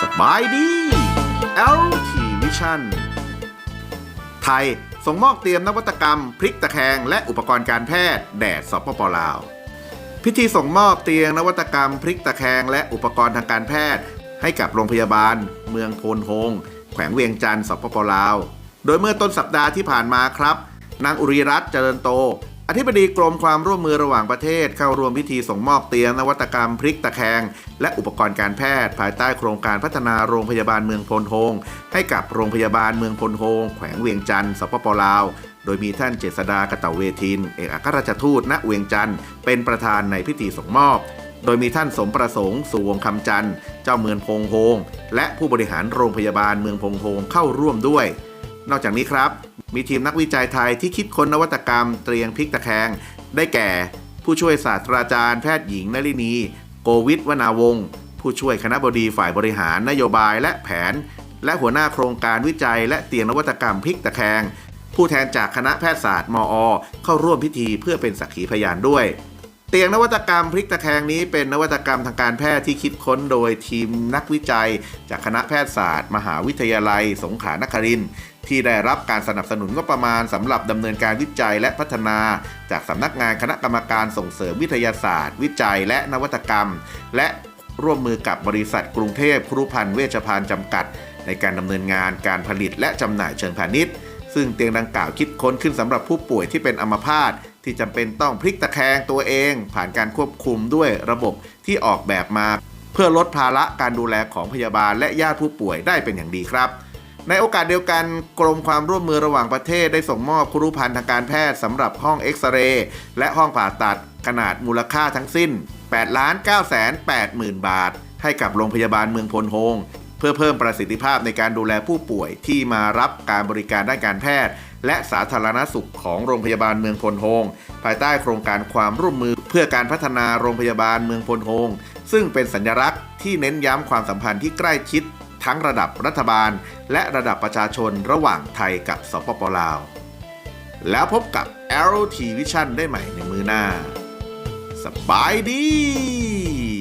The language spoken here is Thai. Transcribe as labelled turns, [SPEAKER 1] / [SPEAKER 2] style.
[SPEAKER 1] สบายดี LT Vision ไทย ส่งมอบเตรียมนวัตกรรม พลิกตะแคง และอุปกรณ์การแพทย์ แด่สปปลาว พิธีส่งมอบเตียงนวัตกรรม พลิกตะแคง และอุปกรณ์ทางการแพทย์ ให้กับโรงพยาบาล เมืองโพนโฮงแขวงเวียงจันทร์สปปลาว โดยเมื่อต้นสัปดาห์ที่ผ่านมาครับ นางอุริรัตน์เจริญโต อธิบดีกรมความร่วมมือระหว่างประเทศ เข้าร่วมพิธีส่งมอบเตียงนวัตกรรมพลิกตะแคง และอุปกรณ์การแพทย์ภายใต้โครงการพัฒนาโรงพยาบาลเมืองพลโฮงให้กับโรงพยาบาลเมืองพลโฮงแขวงเวียงจันทร์สปปลาว โดยมีท่านเจษดากะเตาเวทิน เอกอัครราชทูตณเวียงจันทร์เป็นประธานในพิธีส่งมอบโดยมีท่านสมประสงค์สุวงคำจันทร์ เจ้าเมืองพงโฮง และผู้บริหารโรงพยาบาลเมืองพงโฮงเข้าร่วมด้วย นอกจากนี้ครับ มีทีมนักวิจัยไทยที่คิดค้นนวัตกรรมเตียงพลิกตะแคง ได้แก่ ผู้ช่วยศาสตราจารย์แพทย์หญิงนลินี โกวิทวนาวงศ์ผู้ช่วยคณะบดีฝ่ายบริหารนโยบายและแผน และหัวหน้าโครงการวิจัย และเตียงนวัตกรรมพลิกตะแคง ผู้แทนจากคณะแพทยศาสตร์มอ เข้าร่วมพิธีเพื่อเป็นสักขีพยานด้วยเตียงนวัตกรรมพลิกตะแคงนี้เป็นนวัตกรรมทางการแพทย์ที่คิดค้นโดยทีมนักวิจัย จากคณะแพทยศาสตร์ มหาวิทยาลัย สงขลานครินทร์ ที่ได้รับการสนับสนุนงบประมาณสำหรับดำเนินการวิจัยและพัฒนา จากสำนักงานคณะกรรมการส่งเสริมวิทยาศาสตร์ วิจัยและนวัตกรรม และร่วมมือกับบริษัทกรุงเทพครุพันธ์เวชภัณฑ์จำกัด ในการดำเนินงานการผลิตและจำหน่ายเชิงพาณิชย์ ซึ่งเตียงดังกล่าวคิดค้นขึ้นสำหรับผู้ป่วยที่เป็นอัมพาตที่จำเป็นต้องพลิกตะแคงตัวเอง ผ่านการควบคุมด้วยระบบที่ออกแบบมา เพื่อลดภาระการดูแลของพยาบาลและญาติผู้ป่วยได้เป็นอย่างดีครับ ในโอกาสเดียวกันกรมความร่วมมือระหว่างประเทศได้ส่งมอบครุภัณฑ์ทางการแพทย์สำหรับห้องเอ็กซเรย์และห้องผ่าตัดขนาดมูลค่าทั้งสิ้น8ล้าน9แสน8หมื่นบาท ให้กับโรงพยาบาลเมืองพลโฮงเพื่อเพิ่มประสิทธิภาพในการดูแลผู้ป่วยที่มารับการบริการด้านการแพทย์ และสาธารณสุขของโรงพยาบาลเมืองพลโฮงภายใต้โครงการความร่วมมือเพื่อการพัฒนาโรงพยาบาลเมืองพลโฮงซึ่งเป็นสัญลักษณ์ที่เน้นย้ำความสัมพันธ์ที่ใกล้ชิด ทั้งระดับรัฐบาล และระดับประชาชนระหว่างไทยกับสปปลาว แล้วพบกับ LT Vision ได้ใหม่ในมือหน้า สบายดี